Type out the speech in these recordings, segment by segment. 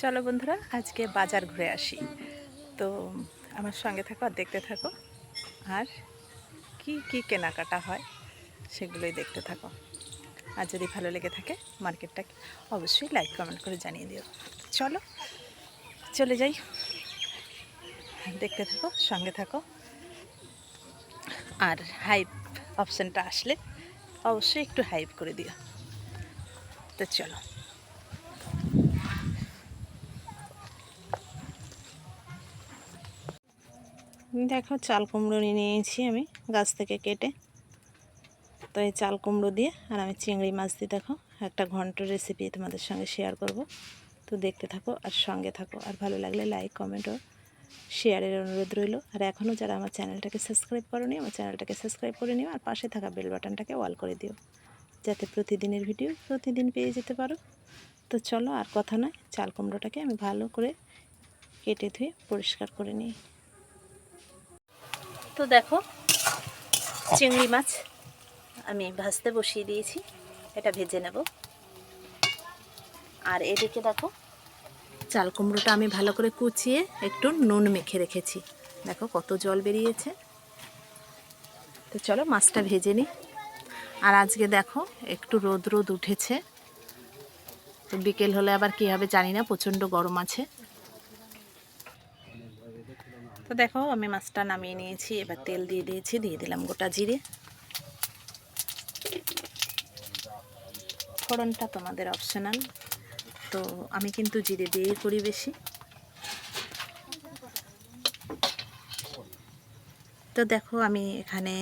চলো বন্ধুরা, আজকে বাজার ঘুরে আসি। তো আমার সঙ্গে থাকো আর দেখতে থাকো। আর কি কি কেনাকাটা হয় সেগুলোই দেখতে থাকো। আর যদি ভালো লেগে থাকে মার্কেটটাকে অবশ্যই লাইক কমেন্ট করে জানিয়ে দিও। চলো, চলে যাই। দেখতে থাকো, সঙ্গে থাকো। আর হাইপ অপশানটা আসলে অবশ্যই একটু হাইপ করে দিও। তো চলো। দেখো চাল কুমড়ো নিয়ে নিয়েছি আমি গাছ থেকে কেটে। তো এই চাল কুমড়ো দিয়ে আর আমি চিংড়ি মাছ দিয়ে দেখো একটা ঘন্ট রেসিপি তোমাদের সঙ্গে শেয়ার করব। তো দেখতে থাকো আর সঙ্গে থাকো আর ভালো লাগলে লাইক কমেন্ট ও শেয়ারের অনুরোধ রইল। আর এখনও যারা আমার চ্যানেলটাকে সাবস্ক্রাইব করোনি, আমার চ্যানেলটাকে সাবস্ক্রাইব করে নিও আর পাশে থাকা বেল বাটনটাকে অল করে দিও। যাতে প্রতিদিনের ভিডিও প্রতিদিন পেয়ে যেতে পারো। তো চলো আর কথা নয়, চাল কুমড়োটাকে আমি ভালো করে কেটে ধুয়ে পরিষ্কার করে নিই। তো দেখো, চিংড়ি মাছ আমি ভাজতে বসিয়ে দিয়েছি, এটা ভেজে নেব। আর এদিকে দেখো, চাল কুমড়োটা আমি ভালো করে কুচিয়ে একটু নুন মেখে রেখেছি। দেখো কত জল বেরিয়েছে। তো চলো মাছটা ভেজে নিই। আর আজকে দেখো একটু রোদ রোদ উঠেছে। তো বিকেল হলে আবার কী হবে জানি না, প্রচণ্ড গরম আছে। তো দেখো, আমি মাছটা নামিয়ে নিয়েছি, এবার তেল দিয়ে দিয়েছি, দিয়ে দিলাম গোটা জিরে। ফোড়নটা তোমাদের অপশনাল তো আমি কিন্তু জিরে দিয়েই করি বেশি। তো দেখো, আমি এখানে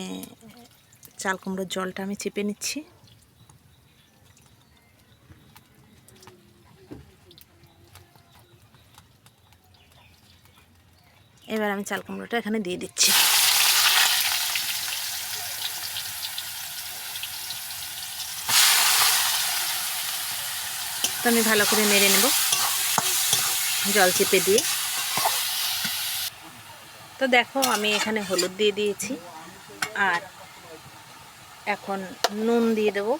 চাল কুমড়োর জলটা আমি চেপে নিচ্ছি। এবার আমি চাল কুমড়োটা এখানে দিয়ে দিচ্ছি। তো আমি ভালো করে মেরে নেব, জল চেপে দিয়ে। তো দেখো আমি এখানে হলুদ দিয়ে দিয়েছি, আর এখন নুন দিয়ে দেবো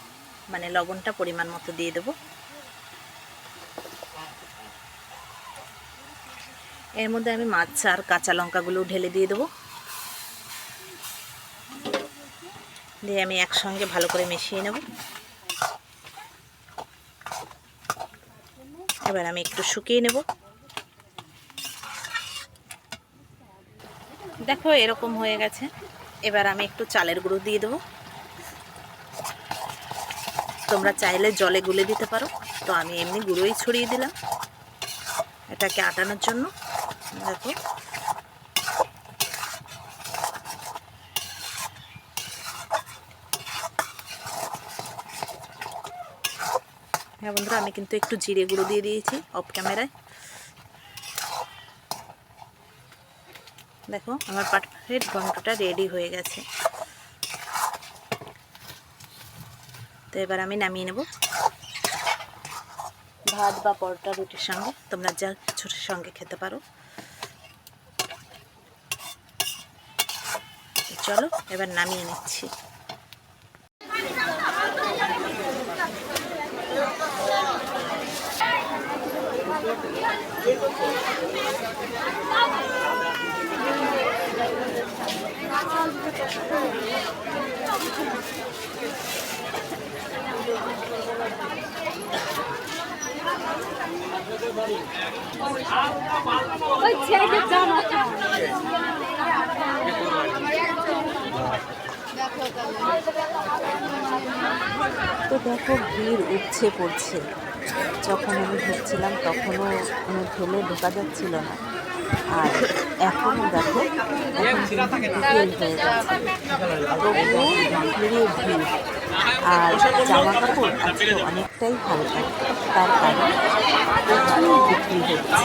মানে লবণটা পরিমাণ মতো দিয়ে দেবো। এর মধ্যে আমি মাছ আর কাঁচা লঙ্কাগুলো ঢেলে দিয়ে দেবো। দিয়ে আমি একসঙ্গে ভালো করে মিশিয়ে নেব। এবার আমি একটু শুকিয়ে নেব। দেখো, এরকম হয়ে গেছে। এবার আমি একটু চালের গুঁড়ো দিয়ে দেবো। তোমরা চাইলে জলে গুলে দিতে পারো। তো আমি এমনি গুঁড়োই ছড়িয়ে দিলাম। এটাকে আটানোর জন্য। দেখো হ্যাঁ বন্ধুরা, আমি কিন্তু একটু জিরে গুঁড়ো দিয়ে দিয়েছি অফ ক্যামেরায় দেখো, আমার পারফেক্ট ঘন্টটা রেডি হয়ে গেছে। তো এবার আমি নামিয়ে নেব। ভাত বা পরোটা রুটির সঙ্গে, তোমরা যা কিছুর সঙ্গে খেতে পারো। চলো এবার নামিয়ে নিচ্ছি। ওই ছেলেদের জামাটা তো দেখো ভিড় উঠছে পড়ছে। যখন আমি ঢুকছিলাম তখনও কোনো ঠেলে ঢোকা যাচ্ছিল না। আর এখনও দেখো এখন হয়ে তবুও ভিড়ে ভিড়। আর জামা কাপড় আজকে অনেকটাই হালকা। তার কারণ প্রচুর বিক্রি হচ্ছে।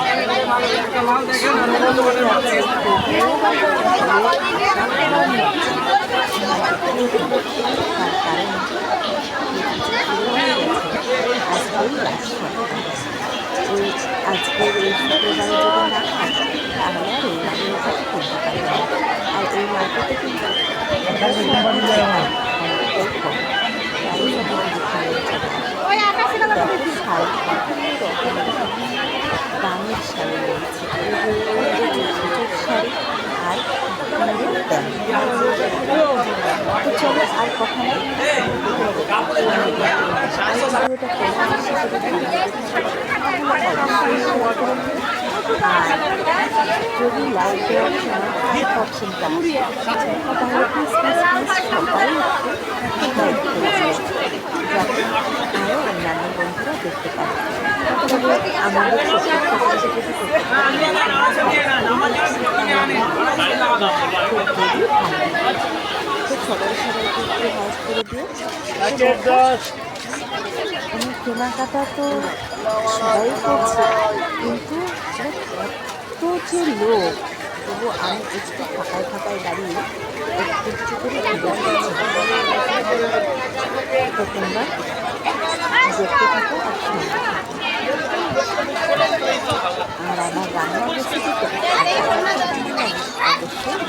আজকের এই শুক্রবারে যদি না হয় তাহলে আর এই মার্কেটে কিনতে পারি না আর এই মার্কেটে কিন্তু। দেখো শাড়ি কত দেন চলো আর কথা যদি। আর লাইক দেওয়ার সময় অপশনটা তাহলে প্লিজ প্লিজ সবাই আরও অন্যান্য বন্ধুরা দেখতে পারে তবে আমাদের পারি তো সবাই সবাইকে একটু হেল্প করে দিও আমি কেনাকাটা তো সবাই করছে কিন্তু এত যে লোক তবু আমি একটু ফাঁকায় ফাঁকায় দাঁড়িয়ে একটু একটু করে তো তোমরা দেখতে থাকো আর আমার রান্নার রেসিপিতে অবশ্যই।